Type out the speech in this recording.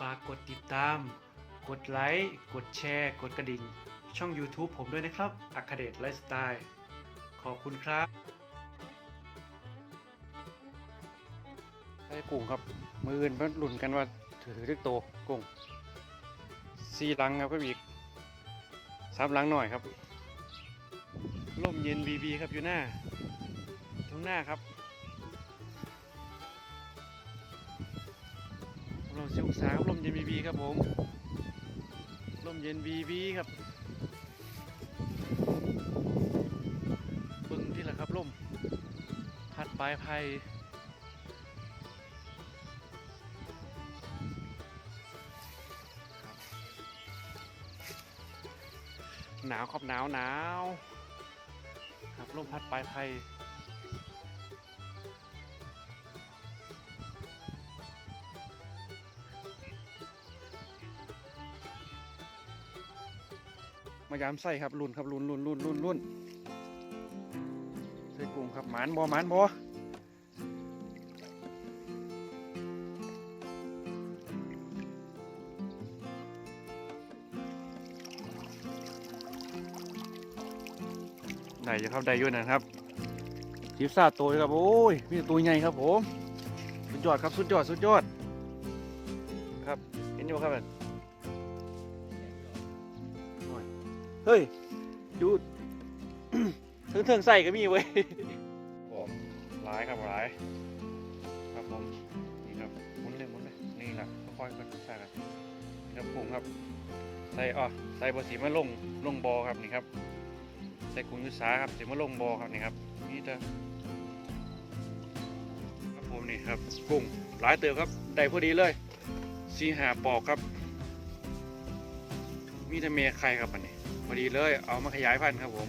ฝากกดติดตาม กดไลค์ กดแชร์ กดกระดิ่ง ช่อง YouTube ผมด้วยนะครับอัคเดตไลฟ์สไตล์ ขอบคุณครับได้กุ้งครับ มืออื่นเพิ่นลุ้นกันว่าถือทึกโตกุ้งสี่ลังครับก็อีกสามลังหน่อยครับลมเย็นบีบีครับอยู่หน้าตรงหน้าครับ เราสิองศาครับลมเย็นบีบีครับผมลมเย็นบีบีครับปึงที่ละครับลมพัดปลายไผ่หนาวครับหนาวหนาวครับลมพัดปลายไผ่ มายามใส่ครับรุนครับรุนรุนรุนรุนรุนใส่กุ้งครับหมานบ่หมานบ่ได้อยู่ครับได้อยู่นะครับทิฟซาตัวอยู่ครับโอ้ยมีต่ตัวใหญ่ครับผมสุดยอดครับสุดยอดสุดยอดครับเห็นอยู่ครับ เฮ้ย ดูเทิงเทิงใส่ก็มีเว้ยผมหลายครับหลาย ครับผม นี่ครับหมุนเลยหมุนเลย นี่แหละค่อยๆกันใส่กันนี่ครับกุ้งครับ ใส่อ๋อใส่บะสีมาลง ลงบอครับนี่ครับ ใส่กุ้งยุสาครับสีมาลงบอครับนี่ครับ นี่จะครับผมนี่ครับกุ้งหลายเติบครับ ได้พอดีเลยสีหาปอกครับ มีแต่เมียไข่ครับอันนี้พอดีเลยเอามาขยายพันธุ์ครับผม